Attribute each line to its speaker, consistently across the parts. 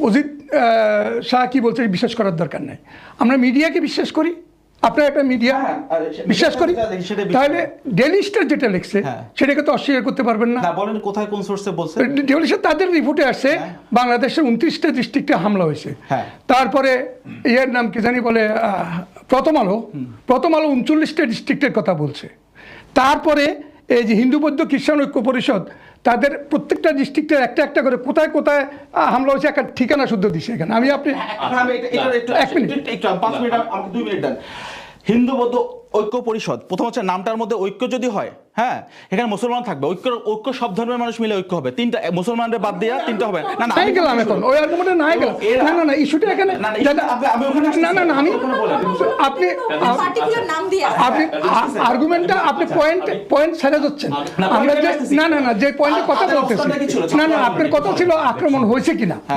Speaker 1: অজিত শাহ কি বলছে বিশ্বাস করার দরকার নাই। আমরা মিডিয়াকে বিশ্বাস করি আপনার একটা মিডিয়া
Speaker 2: হ্যাঁ, সে-
Speaker 1: বিশ্বাস করি। তাহলে ডেলি স্টার যেটা লিখছে
Speaker 2: হ্যাঁ।
Speaker 1: সেটাকে তো অস্বীকার করতে পারবেন না।
Speaker 2: বলেন কোথায় কোন সোর্সে বলছে?
Speaker 1: ডেলি স্টার তাদের রিপোর্টে আসছে বাংলাদেশের উনত্রিশটা ডিস্ট্রিক্টে হামলা হয়েছে।
Speaker 2: হ্যাঁ।
Speaker 1: তারপরে ইয়ের নাম কি জানি বলে প্রথম আলো প্রথম আলো উনচল্লিশটা ডিস্ট্রিক্টের কথা বলছে। তারপরে এই যে হিন্দু বৌদ্ধ খ্রিস্টান ঐক্য পরিষদ তাদের প্রত্যেকটা ডিস্ট্রিক্টের একটা একটা করে কোথায় কোথায় হামলা হয়েছে একটা ঠিকানা শুদ্ধ দিছে এখানে আমি আপনি এক মিনিট।
Speaker 2: একটু- একটু পাঁচ মিনিট আমাকে দুই মিনিট দেন হিন্দু বৌদ্ধ ঐক্য পরিষদ প্রথম হচ্ছে নামটার মধ্যে ঐক্য যদি হয় হ্যাঁ এখানে মুসলমান থাকবে ঐক্য ঐক্য সব ধর্মের মানুষ মিলে ঐক্য হবে তিনটা মুসলমানদের বাদ দিয়া তিনটা হবে না না আমি
Speaker 1: গেলাম এখন ওই আর্গুমেন্টে নাই গেলাম না না না ইস্যুটা এখানে
Speaker 2: না, না, issue- আপনি- আমি ওখানে আসতেছি।
Speaker 1: না না না আমি আপনি। আপনি আর্গুমেন্টটা আপনি পয়েন্ট পয়েন্ট ছেড়ে যাচ্ছেন আমরা যে না না না যে পয়েন্টে কথা
Speaker 2: আপনার
Speaker 1: বলতেছি? না না আপনার কথা ছিল আক্রমণ হয়েছে কিনা
Speaker 2: না,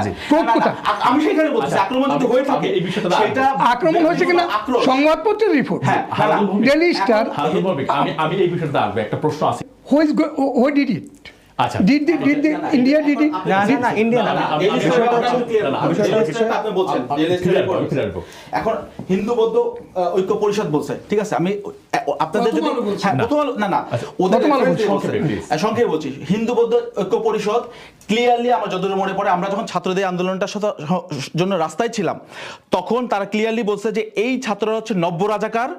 Speaker 2: না, আ- আমি সেখানে বলছি আক্রমণ যদি হয়ে থাকে
Speaker 3: এই বিষয়টা
Speaker 1: আক্রমণ হয়েছে কিনা সংবাদপত্রের রিপোর্ট
Speaker 2: হ্যাঁ।
Speaker 1: ডেলি স্টার
Speaker 3: আমি আমি এই বিষয়টা আসবে একটা প্রশ্ন আছে
Speaker 1: ডিড ইট
Speaker 3: আচ্ছা।
Speaker 1: ডিড ডিড ইন্ডিয়া ডিড
Speaker 4: না না না ইন্ডিয়া না
Speaker 2: এই বিষয়টা হচ্ছে আপনি বলছেন। এখন হিন্দু বৌদ্ধ ঐক্য পরিষদ বলছে ঠিক আছে আমি আপনাদের যদি
Speaker 1: প্রথম আলো বলছে।
Speaker 3: না।
Speaker 2: না না ওদের
Speaker 1: প্রথম আলো
Speaker 2: reference
Speaker 1: বলছে,
Speaker 2: বলছে।
Speaker 3: সংক্ষেপে, please।
Speaker 2: সংক্ষেপে বলছি হিন্দু বৌদ্ধ ঐক্য পরিষদ ক্লিয়ারলি আমার যতদূর মনে পড়ে আমরা যখন ছাত্রদের আন্দোলনটার সাথে জন্য রাস্তায় ছিলাম তখন তারা ক্লিয়ারলি বলছে যে এই ছাত্ররা হচ্ছে নব্য রাজাকার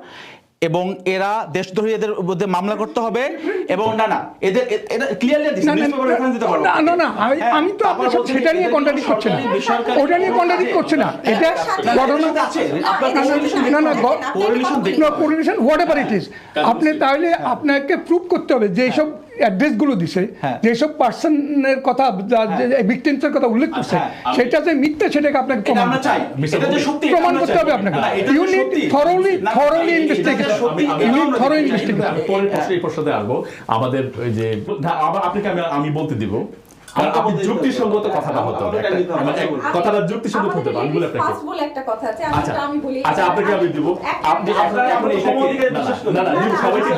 Speaker 2: এবং এরা দেশদ্রোহী এদের মধ্যে মামলা করতে হবে এবং না না এদের এটা ক্লিয়ারলি দিচ্ছে
Speaker 1: না, না,
Speaker 2: দিতে পারব
Speaker 1: না, না, না, আমি-
Speaker 2: হ্যাঁ,
Speaker 1: আমি তো আপনার সাথে সেটা নিয়ে কন্ট্রাডিক্ট করছি না। ওটা নিয়ে কন্ট্রাডিক্ট করছি না। এটা ঘটনা-
Speaker 2: আছে
Speaker 5: আপনার
Speaker 1: না, না, না, না,
Speaker 5: দেখেন,
Speaker 1: গ-
Speaker 5: আপনি
Speaker 2: correlation
Speaker 5: একটা
Speaker 2: দেখেন।
Speaker 1: no correlation whatever it is আপনি তাহলে আপনাকে প্রুভ করতে হবে যে সব অ্যাড্রেসগুলো দিছে
Speaker 2: হ্যাঁ।
Speaker 1: যেসব পার্সনের কথা ভিকটিমসের কথা উল্লেখ করছে
Speaker 3: হ্যাঁ,
Speaker 1: সেটা যে মিথ্যা সেটাকে আপনাকে প্রমাণ প্রমাণ করতে হবে আপনাকে।
Speaker 3: পরের প্রশ্নে এই আসব। আমাদের যে আপনাকে আমি বলতে দিব। আপনি যুক্তিসঙ্গত কথাটা হতে হবে। এক-
Speaker 2: আমি-
Speaker 3: কথাটা যুক্তিসঙ্গত হতে হবে আমি বলে
Speaker 5: একটা কথা আছে
Speaker 3: আচ্ছা
Speaker 5: আমি বলি।
Speaker 3: আচ্ছা আপনাকে আমি দিব। আপনি আপনাকে
Speaker 2: একটা
Speaker 3: এটাকে- না, না, দিব সবাইকে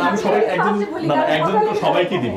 Speaker 3: আমি সবাই একজন না একজন তো সবাইকে দিব।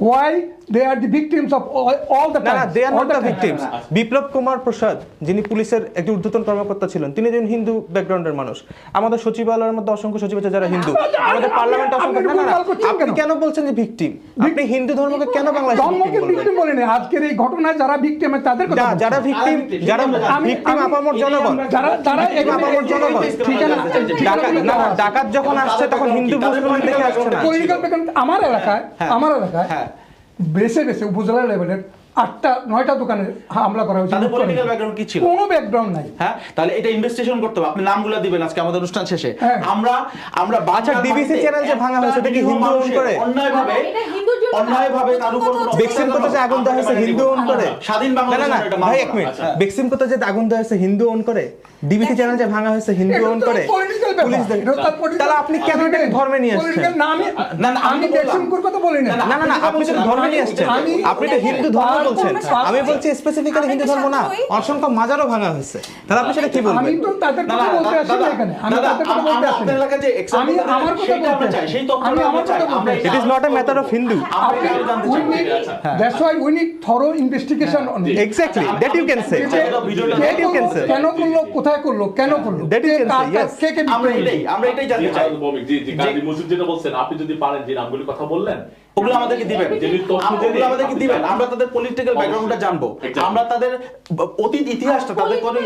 Speaker 1: Why they are the victims of all, all the
Speaker 4: না. না they are
Speaker 1: all
Speaker 4: not
Speaker 1: the
Speaker 4: the
Speaker 1: time.
Speaker 4: Victims Biplab Kumar Prasad যিনি পুলিশের একজন ঊর্ধ্বতন কর্মকর্তা ছিলেন তিনি একজন হিন্দু ব্যাকগ্রাউন্ডের মানুষ। আমাদের সচিবালয়ের মধ্যে অসংখ্য সচিব আছে যারা হিন্দু।
Speaker 1: আপনি-
Speaker 4: আমাদের
Speaker 1: আপনি-
Speaker 4: পার্লামেন্টে অসংখ্য না, না, না,
Speaker 1: ভুলভাল করছেন
Speaker 4: আপনি
Speaker 1: কেন?
Speaker 4: কেন বলছেন যে ভিকটিম? আপনি হিন্দু ধর্মকে কেন বাংলাদেশে
Speaker 1: ধর্মকে
Speaker 4: victim বলবেন?
Speaker 1: victim বলেনি আজকের এই ঘটনায় যারা ভিকটিম তাদের কথা
Speaker 4: যা-
Speaker 1: বলছি।
Speaker 4: যারা ভিকটিম যারা
Speaker 1: আমি-
Speaker 4: ভিকটিম
Speaker 1: আমি-
Speaker 4: আপামর জনগণ।
Speaker 1: যারা যারা
Speaker 4: victim
Speaker 1: এখানে-
Speaker 4: আপামর জনগণ।
Speaker 1: ঠিকানা
Speaker 4: ডাকাত না না, ডাকাত যখন আসছে তখন হিন্দু মুসলমান দেখে আসছে না।
Speaker 1: পলিটিক্যাল আমার এলাকায় আমার এলাকায়
Speaker 2: হ্যাঁ।
Speaker 1: বেছে বেছে উপজেলা লেভেলের আটটা নয়টা দোকানে হামলা করা হয়েছে।
Speaker 2: তাদের পলিটিক্যাল ব্যাকগ্রাউন্ড কি ছিল?
Speaker 1: কোনো ব্যাকগ্রাউন্ড নাই।
Speaker 2: হ্যাঁ তাহলে এটা ইনভেস্টিগেশন করতে হবে। আপনি নামগুলো দিবেন আজকে আমাদের অনুষ্ঠান শেষে।
Speaker 1: হ্যাঁ।
Speaker 2: আমরা আমরা
Speaker 4: আচ্ছা, DBC চ্যানেল যে ভাঙা হয়েছে, এটা কি হিন্দু own করে?
Speaker 2: অন্যায়ভাবে। অন্যায়ভাবে তার উপর কোনো
Speaker 4: বেক্সিম কোতে যে আগুন দেওয়া হয়েছে হিন্দু ওন করে?
Speaker 2: স্বাধীন বাংলাদেশ
Speaker 4: না ভাই এক মিনিট।
Speaker 3: আচ্ছা।
Speaker 4: বেক্সিম কোতে যে আগুন দেওয়া হয়েছে হিন্দু ওন করে? ডিবিসি চ্যানেল যে ভাঙা হয়েছে হিন্দু ওন করে? পুলিশ তাহলে আপনি কেন ধর্মে নিয়ে আসছেন?
Speaker 1: না, আমি
Speaker 2: না, না, আমি
Speaker 1: বলি
Speaker 4: আপনি তো ধর্মে নিয়ে আসছেন। আপনি তো হিন্দু ধর্ম বলছেন
Speaker 1: আমি-
Speaker 4: বলছি স্পেসিফিক্যালি হিন্দু ধর্ম না। অসংখ্য মাজারও ভাঙা হয়েছে। তাহলে আপনি সেটা কি
Speaker 1: আমি তো তাদের কথা বলতে আসি না এখানে। আমি তাদের কথা বলতে আসি
Speaker 2: এলাকায় যে
Speaker 1: আমি আমার কথা বলতে
Speaker 2: চাই, সেই
Speaker 1: আমি
Speaker 2: আমার
Speaker 1: কথা বলতে
Speaker 4: it
Speaker 2: is not a
Speaker 1: matter
Speaker 2: of
Speaker 1: Hindu
Speaker 3: আচ্ছা।
Speaker 1: Why we need thorough investigation on it.
Speaker 4: Exactly that you can say
Speaker 1: যে-
Speaker 2: ভিডিওটা
Speaker 1: কে
Speaker 4: That you can
Speaker 1: করল,
Speaker 4: say.
Speaker 1: কেন করল কোথায় করল কেন করল?
Speaker 4: That you
Speaker 1: K
Speaker 4: can
Speaker 1: car
Speaker 4: say,
Speaker 1: car-
Speaker 4: yes.
Speaker 1: কে কে
Speaker 2: আমরা এটাই আমরা এটাই জানতে চাই।
Speaker 3: হারুন জি জি কাজী মজুদ যেটা বলছেন আপনি যদি পারেন যে নামগুলির কথা বললেন
Speaker 2: ওগুলো আমাদেরকে দিবেন। ওগুলো আমাদেরকে দিবেন। আমরা তাদের পলিটিক্যাল ব্যাকগ্রাউন্ডটা জানব। আমরা তাদের অতীত ইতিহাসটা তাদের করে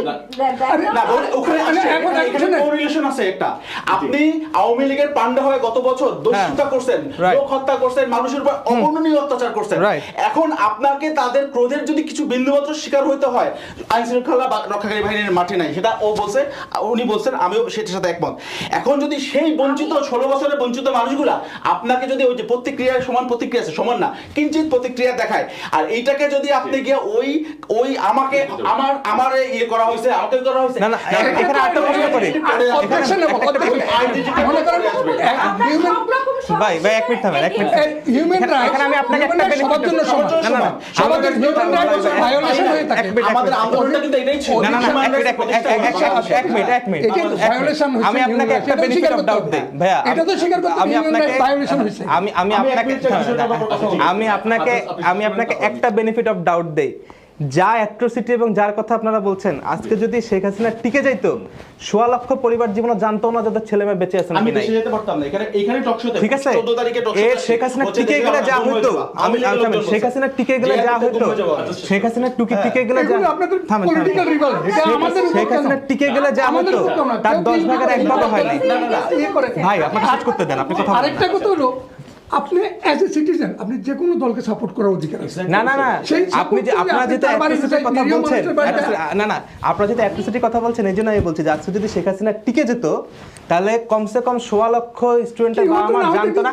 Speaker 2: না ওখানে- ওখানে
Speaker 1: এখন
Speaker 2: এখানে-
Speaker 1: শুনেন।
Speaker 2: এখানে correlation আছে একটা। আপনি আওয়ামী লীগের পান্ডা হয়ে গত বছর দস্যুতা করছেন লোক হত্যা করছেন মানুষের উপর অবর্ণনীয় অত্যাচার করছেন। এখন আপনাকে তাদের ক্রোধের যদি কিছু বিন্দুমাত্র শিকার হইতে হয় আইন শৃঙ্খলা বা রক্ষাকারী বাহিনীর মাঠে নাই। সেটা ও বলছে উনি বলছেন আমিও সেটার সাথে একমত। এখন যদি সেই বঞ্চিত ষোলো বছরের বঞ্চিত মানুষগুলা আপনাকে যদি ওই যে প্রতিক্রিয়ার সমান প্রতিক্রিয়া আছে সমান না। কিঞ্চিত প্রতিক্রিয়া দেখায়। আর এইটাকে যদি আপনি গিয়ে ওই ওই আমাকে আমার আমার ইয়ে করা হয়েছে আমাকে করা হয়েছে।
Speaker 4: না না এখানে আরেকটা প্রশ্ন করি।
Speaker 1: মনে
Speaker 4: ভাই ভাই এক মিনিট থামেন এক মিনিট
Speaker 1: human rights-
Speaker 4: এখানে আমি আপনাকে একটা benefit
Speaker 1: জন্য।
Speaker 4: না, না, না।
Speaker 1: সবার জন্য human rights হয়ে থাকে।
Speaker 2: আমাদের। আন্দোলনটা কিন্তু এটাই ছিল।
Speaker 4: না না না এক মিনিট এক মিনিট, এক- মিনিট আমি আপনাকে একটা বেনিফিট অফ ডাউট দেই। ভাইয়া
Speaker 1: এটা তো স্বীকার করতে
Speaker 4: আমি আপনাকে
Speaker 1: violation হয়েছে।
Speaker 4: আমি আমি আপনাকে আমি আপনাকে আমি আপনাকে একটা বেনিফিট অফ ডাউট দেই। যা অ্যাট্রোসিটি এবং যার কথা আপনারা বলছেন আজকে যদি শেখ হাসিনা টিকে যাইতো সোয়া লক্ষ পরিবার জীবন জানতো না যাদের ছেলে মেয়ে বেঁচে আছে
Speaker 2: আমি দেশে যেতে পারতাম না। এখানে এখানে টক শোতে
Speaker 4: ঠিক আছে?
Speaker 2: 14 তারিখে টক
Speaker 4: এ শেখ হাসিনা টিকে গেলে যা হইতো আমি আমি শেখ হাসিনা টিকে গেলে যা হইতো। শেখ হাসিনা টুকি টিকে গেলে যা
Speaker 1: আপনাদের। এটা
Speaker 4: শেখ-
Speaker 1: আমাদের
Speaker 4: শেখ হাসিনা টিকে গেলে যা হতো তার
Speaker 1: কেউ
Speaker 4: দশ
Speaker 1: কিন্তু
Speaker 4: ভাগের এক ভাগও হয়
Speaker 1: না, না, না, ইয়ে করে।
Speaker 4: ভাই আপনাকে শেষ করতে দেন আপনি কথা
Speaker 1: আরেকটা কথা হলো আপনি অ্যাজ এ সিটিজেন আপনি যে কোনো দলকে সাপোর্ট করার অধিকার আছে।
Speaker 4: না না না। আপনি যে আপনারা অ্যাট্রোসিটির কথা বলছেন না না। আপনারা অ্যাট্রোসিটির কথা বলছেন এই জন্য আমি বলছি যে আজকে যদি শেখ হাসিনা টিকে যেত তাহলে কমসে কম সোয়া লক্ষ স্টুডেন্টের
Speaker 1: কি
Speaker 4: বাবা মা জানতো না।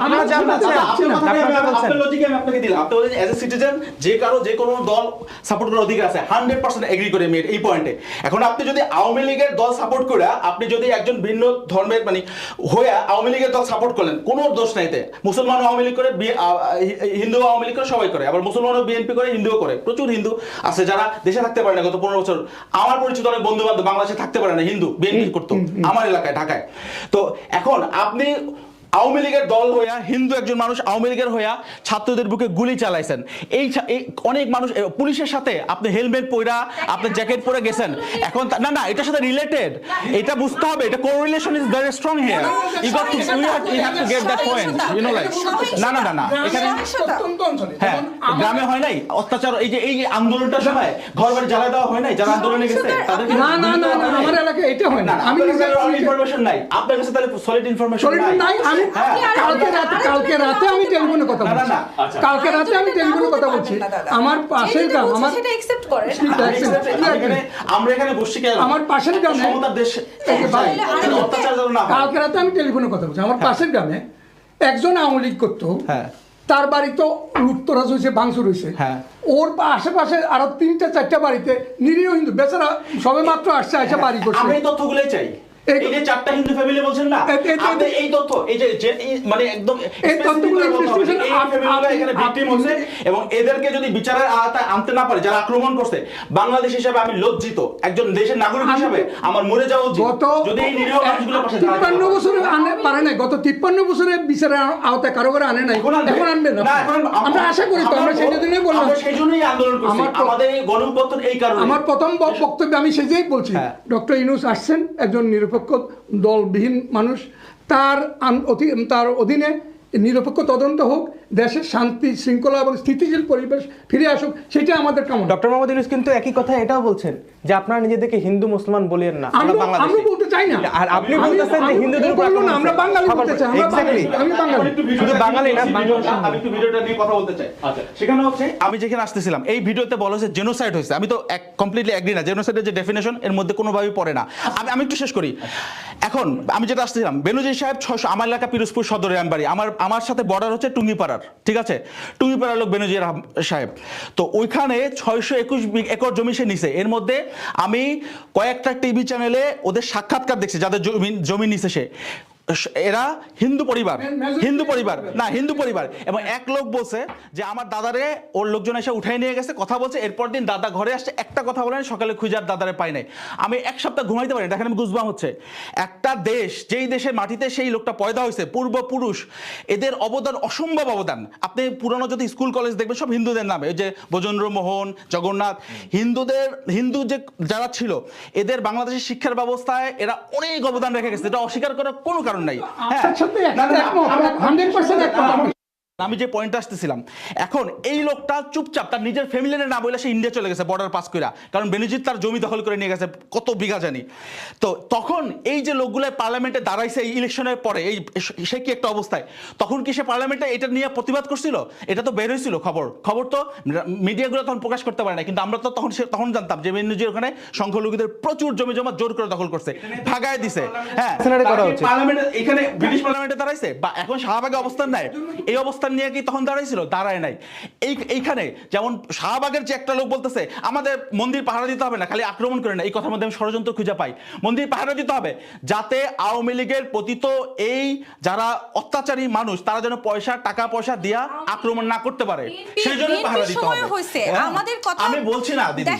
Speaker 4: আপনারা যা বলছেন আপনারা বলছেন
Speaker 2: লজিকে আমি আপনাকে দিলাম। আপনি বলেন এজ এ সিটিজেন যে কারও যে কোনো দল সাপোর্ট করার অধিকার আছে 100% এগ্রি করে আমি এই পয়েন্টে এখন আপনি যদি আওয়ামী লীগের দল সাপোর্ট করে আপনি যদি একজন ভিন্ন ধর্মের মানে হয়ে আওয়ামী লীগের দল সাপোর্ট করলেন। কোনো দোষ নাই এতে। মুসলমান আওয়ামী লীগ করে হিন্দু আওয়ামী লীগ করে সবাই করে। আবার মুসলমানও বিএনপি করে হিন্দুও করে। প্রচুর হিন্দু আছে যারা দেশে থাকতে পারে না গত পনেরো বছর। আমার পরিচিত অনেক বন্ধু বান্ধব বাংলাদেশে থাকতে পারে না হিন্দু বিএনপি করতো। আমার এলাকায় ঢাকায়। তো এখন আপনি আওয়ামী লীগের দল হইয়া হিন্দু একজন মানুষ আওয়ামী লীগের হইয়া ছাত্রদের বুকে গুলি চালাইছেন। এই অনেক মানুষ পুলিশের সাথে আপনি হেলমেট পরা আপনি জ্যাকেট পরে গেছেন। এখন না না এটার সাথে রিলেটেড এটা বুঝতে হবে এটা correlation is very strong here you got to you have you have to get that point you know like না না না না এখানে হ্যাঁ গ্রামে হয় নাই অত্যাচার এই যে এই যে আন্দোলনটার সময় ঘর বাড়ি জ্বালা দেওয়া হয় নাই যারা আন্দোলনে গেছে তাদেরকে
Speaker 1: না না না না আমার এটা হয় না। আমি নিজে
Speaker 2: ইনফরমেশন নাই। আপনার কাছে তাহলে সলিড ইনফরমেশন
Speaker 1: নাই। আমি
Speaker 2: হ্যাঁ।
Speaker 1: কালকে রাতে কালকে রাতে আমি টেলিফোনে কথা বলছি
Speaker 2: না,
Speaker 3: আচ্ছা।
Speaker 1: কালকে রাতে আমি টেলিফোনে কথা বলছি। আমার পাশের গ্রাম আমার
Speaker 5: সেটা
Speaker 1: আমি
Speaker 2: এখানে আমরা এখানে বসছি কেন?
Speaker 1: আমার পাশের গ্রামে-
Speaker 2: সমতার দেশ।
Speaker 1: এই ভাই,
Speaker 2: অত্যাচার যেন না
Speaker 1: কালকে রাতে আমি টেলিফোনে কথা বলছি। আমার পাশের গ্রামে একজন আওয়ামী লীগ করতো।
Speaker 2: হ্যাঁ।
Speaker 1: তার বাড়ি তো লুটতরাজ হয়েছে ভাঙচুর হয়েছে।
Speaker 2: হ্যাঁ।
Speaker 1: ওর আশেপাশে আরও তিনটা চারটা বাড়িতে নিরীহ হিন্দু বেচারা সবে মাত্র আসছে আসে বাড়ি করছে।
Speaker 2: আমি তথ্যগুলোই চাই।
Speaker 1: এই-
Speaker 2: এই যে চারটা হিন্দু ফ্যামিলি বলছেন না
Speaker 1: এই- এই-
Speaker 2: আপনি এই তথ্য এই যে যে মানে একদম
Speaker 1: এই তথ্যগুলো
Speaker 2: specific বলতে হবে। যে
Speaker 1: investigation
Speaker 2: এই
Speaker 1: আপ-
Speaker 2: ফ্যামিলিগুলো
Speaker 1: আপনি-
Speaker 2: এখানে ভিকটিম হচ্ছে এবং এদেরকে যদি বিচারের আওতায় আনতে না পারে যারা আক্রমণ করছে বাংলাদেশ হিসেবে আমি লজ্জিত। একজন দেশের নাগরিক হিসেবে আমার মরে যাওয়া উচিত।
Speaker 1: গত
Speaker 2: যদি এই নিরীহ মানুষগুলোর পাশে
Speaker 1: তিপ্পান্ন
Speaker 2: পারে।
Speaker 1: বছরে আনে পারে নাই। গত তিপ্পান্ন বছরে বিচারের আওতায় কারও করে আনে নাই।
Speaker 2: এখন আনবে।
Speaker 1: না। আমরা আশা করি তো আমরা সেই জন্যই বললাম।
Speaker 2: সেই জন্যই আন্দোলন করছি। আমাদের এই গণপত্তন এই কারণে।
Speaker 1: আমার প্রথম বক্তব্যে আমি সেজেই বলছি।
Speaker 2: হ্যাঁ।
Speaker 1: ডক্টর ইনুস আসছেন একজন নিরপেক্ষ দলবিহীন মানুষ তার তার অধীনে নিরপেক্ষ তদন্ত হোক দেশের শান্তি শৃঙ্খলা এবং স্থিতিশীল পরিবেশ ফিরে আসুক সেটা আমাদের কামনা।
Speaker 4: ডক্টর মোহাম্মদ ইউনুস কিন্তু একই কথা এটাও বলছেন যে আপনারা নিজেদেরকে হিন্দু মুসলমান বলিয়েন না আমরা বাংলাদেশি।
Speaker 1: আমরা বলতে চাই না।
Speaker 4: আর আপনি বলতেছেন যে
Speaker 1: আমি-
Speaker 4: হিন্দুদের উপর
Speaker 1: না, আমরা বাঙালি বলতে চাই আমরা বাঙালি, আমি বাঙালি।
Speaker 4: শুধু বাঙালি না,
Speaker 2: আমি একটু ভিডিওটা নিয়ে কথা বলতে চাই।
Speaker 3: আচ্ছা।
Speaker 2: সেখানে হচ্ছে আমি যেখানে আসতেছিলাম এই ভিডিওতে বলা হয়েছে জেনোসাইড হয়েছে। আমি তো এক কমপ্লিটলি এগ্রি না জেনোসাইডের যে ডেফিনেশন এর মধ্যে কোনোভাবেই পড়ে না। আমি আমি একটু শেষ করি। এখন আমি যেটা আসতেছিলাম বেনুজি সাহেব ছয়শো আমার এলাকা পিরোজপুর সদরে আমি বাড়ি আমার আমার সাথে বর্ডার হচ্ছে টুঙ্গিপাড়ার। ঠিক আছে? টুঙ্গিপাড়ার লোক বেনুজি রাহ- সাহেব, তো ওইখানে ছয়শো একুশ একর জমি সে নিছে। এর মধ্যে আমি কয়েকটা টিভি চ্যানেলে ওদের সাক্ষাৎকার দেখছি, যাদের জমি জমি নিছে সে। এরা হিন্দু পরিবার। হিন্দু পরিবার। না হিন্দু পরিবার। এবং এক লোক বলছে যে আমার দাদারে ওর লোকজন এসে উঠাই নিয়ে গেছে কথা বলছে। এরপর দিন দাদা ঘরে আসছে একটা কথা বলেন সকালে খুঁজার দাদারে পাই নাই। আমি এক সপ্তাহ ঘুমাইতে পারি দেখেন আমি গুজবাম হচ্ছে। একটা দেশ যেই দেশের মাটিতে সেই লোকটা পয়দা হয়েছে পূর্বপুরুষ এদের অবদান অসম্ভব অবদান। আপনি পুরনো যদি স্কুল কলেজ দেখবেন সব হিন্দুদের নামে। ওই যে বজেন্দ্র মোহন জগন্নাথ হিন্দুদের হিন্দু যে যারা ছিল এদের বাংলাদেশের শিক্ষার ব্যবস্থায় এরা অনেক অবদান রেখে গেছে এটা অস্বীকার করার কোনো কারণ নাই। হ্যাঁ আমি যে পয়েন্ট আসতেছিলাম এখন এই লোকটা চুপচাপ তার নিজের ফ্যামিলির না বলে সে ইন্ডিয়া চলে গেছে বর্ডার পাস কইরা। কারণ বেনজিৎ তার জমি দখল করে নিয়ে গেছে কত বিঘা জানি। তো তখন এই যে লোকগুলো পার্লামেন্টে দাঁড়াইছে এই ইলেকশনের পরে এই সে কি একটা অবস্থায়? তখন কি সে পার্লামেন্টে এটা নিয়ে প্রতিবাদ করছিল? এটা তো বের হয়েছিল খবর। খবর তো মিডিয়াগুলো তখন প্রকাশ করতে পারে না কিন্তু আমরা তো তখন তখন জানতাম যে বেনজির ওখানে সংখ্যালঘুদের প্রচুর জমি জমা জোর করে দখল করছে ভাগায় দিছে। হ্যাঁ
Speaker 4: করা
Speaker 2: এখানে ব্রিটিশ পার্লামেন্টে দাঁড়াইছে বা এখন শাহবাগে অবস্থান নেয় এই অবস্থান নিয়ে কি তখন দাঁড়াইছিল? দাঁড়ায় নাই। এই এইখানে যেমন শাহবাগের যে একটা লোক বলতেছে আমাদের মন্দির পাহারা দিতে হবে না খালি আক্রমণ করে না। এই কথার মধ্যে আমি ষড়যন্ত্র খুঁজে পাই। মন্দির পাহারা দিতে হবে যাতে আওয়ামী লীগের পতিত এই যারা অত্যাচারী মানুষ তারা যেন পয়সা টাকা পয়সা দিয়া আক্রমণ না করতে পারে। সেই জন্য পাহারা দিতে হবে। হ্যাঁ?
Speaker 5: আমাদের কথা-
Speaker 2: আমি বলছি না দিদি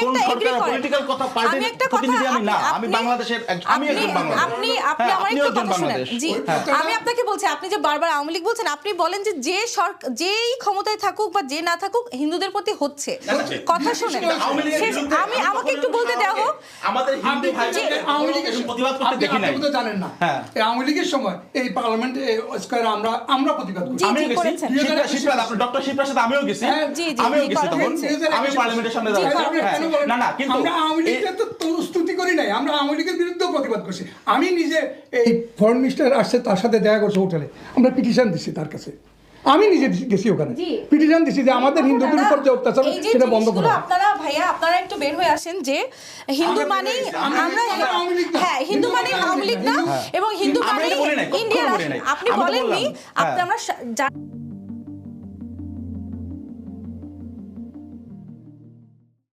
Speaker 2: কোন সরকার। পলিটিক্যাল কথা
Speaker 5: আমি
Speaker 2: পার্টির
Speaker 5: একটা কথা-
Speaker 2: প্রতিনিধি আমি না আমি বাংলাদেশের আমি একজন বাংলাদেশ।
Speaker 5: আপনি আপনি
Speaker 2: হ্যাঁ,
Speaker 5: আমার একটু কথা শুনেন। জি
Speaker 1: হ্যাঁ।
Speaker 5: আমি আপনাকে বলছি আপনি যে বারবার আওয়ামী লীগ বলছেন আপনি বলেন যে যে সরকার যেই ক্ষমতায় থাকুক বা যে না থাকুক হিন্দুদের প্রতি হচ্ছে। কথা শুনেন।
Speaker 2: লীগের
Speaker 5: আমি
Speaker 2: আমি
Speaker 5: আমাকে একটু বলতে দেওয়া হোক।
Speaker 2: আমাদের হিন্দু
Speaker 1: আপনি
Speaker 2: ভাই
Speaker 1: আওয়ামী লীগের
Speaker 2: প্রতিবাদ করতে দেখি নাই।
Speaker 1: আপনি তো জানেন না।
Speaker 2: হ্যাঁ।
Speaker 1: এই আওয়ামী লীগের সময় এই পার্লামেন্টে স্কয়ারে আমরা আমরা প্রতিবাদ করি।
Speaker 5: জি,
Speaker 2: গেছি। শিবরা- শিবরাজ, ডক্টর শিবরাজ সাথে আমিও গেছি।
Speaker 1: হ্যাঁ,
Speaker 5: জি, জি,
Speaker 2: আমিও গেছি তখন। আমি পার্লামেন্টের সামনে
Speaker 1: আপনি
Speaker 2: হ্যাঁ। না না কিন্তু
Speaker 1: আমরা আওয়ামী লীগকে তো স্তুতি করি নাই। আমরা আওয়ামী লীগের বিরুদ্ধে প্রতিবাদ করছি। আমি নিজে এই ফরেন মিনিস্টার আসছে তার সাথে দেখা করছে হোটেলে। আমরা পিটিশন দিছি তার কাছে। আমি নিজে গেছি ওখানে পিটিশন দিছি যে আমাদের হিন্দুদের উপর যে অত্যাচার সেটা বন্ধ করুন
Speaker 5: আপনারা ভাইয়া আপনারা একটু বের হয়ে আসেন যে হিন্দু
Speaker 2: মানে
Speaker 5: আমরা। হ্যাঁ হিন্দু
Speaker 1: মানে
Speaker 5: আওয়ামী লীগ না এবং হিন্দু
Speaker 2: মানে নাই।
Speaker 5: আপনি বলেননি আপনি
Speaker 2: হ্যাঁ।
Speaker 5: আমরা